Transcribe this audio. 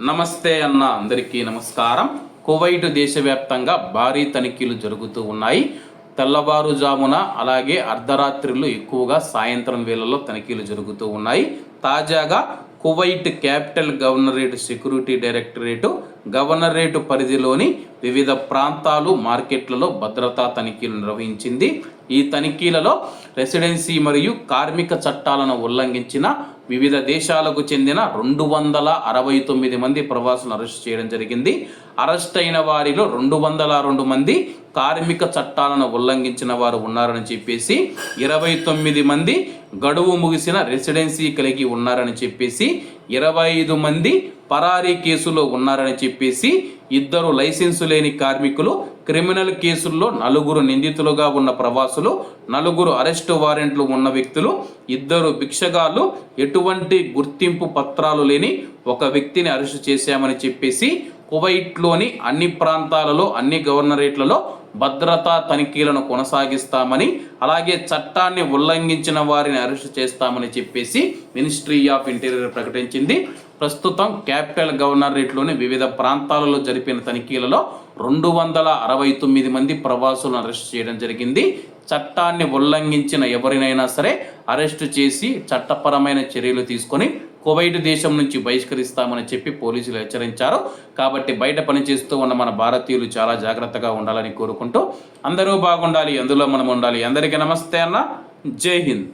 నమస్తే అన్న అందరికీ నమస్కారం. కువైట్ దేశవ్యాప్తంగా భారీ తనిఖీలు జరుగుతూ ఉన్నాయి. తెల్లవారుజామున అలాగే అర్ధరాత్రులు ఎక్కువగా సాయంత్రం వేళల్లో తనిఖీలు జరుగుతూ ఉన్నాయి. తాజాగా Kuwait capital governorate security directorate governorate పరిధిలోని వివిధ ప్రాంతాలు మార్కెట్లలో భద్రతా తనిఖీలు నిర్వహించింది. ఈ తనిఖీలలో రెసిడెన్సీ మరియు కార్మిక చట్టాలను ఉల్లంఘించిన వివిధ దేశాలకు చెందిన రెండు వందల అరవై తొమ్మిది మంది ప్రవాసులను అరెస్ట్ చేయడం జరిగింది. అరెస్ట్ అయిన వారిలో రెండు వందల రెండు మంది కార్మిక చట్టాలను ఉల్లంఘించిన వారు ఉన్నారని చెప్పేసి ఇరవై తొమ్మిది మంది గడువు ముగిసిన రెసిడెన్సీ కలిగి ఉన్నారని చెప్పేసి ఇరవై ఐదు మంది పరారీ కేసులో ఉన్నారని చెప్పేసి ఇద్దరు లైసెన్సు లేని కార్మికులు క్రిమినల్ కేసుల్లో నలుగురు నిందితులుగా ఉన్న ప్రవాసులు నలుగురు అరెస్టు వారెంట్లు ఉన్న వ్యక్తులు ఇద్దరు భిక్షగాళ్ళు ఎటువంటి గుర్తింపు పత్రాలు లేని ఒక వ్యక్తిని అరెస్టు చేశామని చెప్పేసి కువైట్లోని అన్ని ప్రాంతాలలో అన్ని గవర్నరేట్లలో భద్రతా తనిఖీలను కొనసాగిస్తామని అలాగే చట్టాన్ని ఉల్లంఘించిన వారిని అరెస్టు చేస్తామని చెప్పేసి మినిస్ట్రీ ఆఫ్ ఇంటీరియర్ ప్రకటించింది. ప్రస్తుతం క్యాపిటల్ గవర్నరేట్లోని వివిధ ప్రాంతాలలో జరిపిన తనిఖీలలో రెండు వందల అరవై తొమ్మిది మంది ప్రవాసులను అరెస్ట్ చేయడం జరిగింది. చట్టాన్ని ఉల్లంఘించిన ఎవరినైనా సరే అరెస్టు చేసి చట్టపరమైన చర్యలు తీసుకొని కువైట్ దేశం నుంచి బహిష్కరిస్తామని చెప్పి పోలీసులు హెచ్చరించారు. కాబట్టి బయట పనిచేస్తూ ఉన్న మన భారతీయులు చాలా జాగ్రత్తగా ఉండాలని కోరుకుంటూ అందరూ బాగుండాలి అందులో మనం ఉండాలి. అందరికీ నమస్తే అన్న. జై హింద్.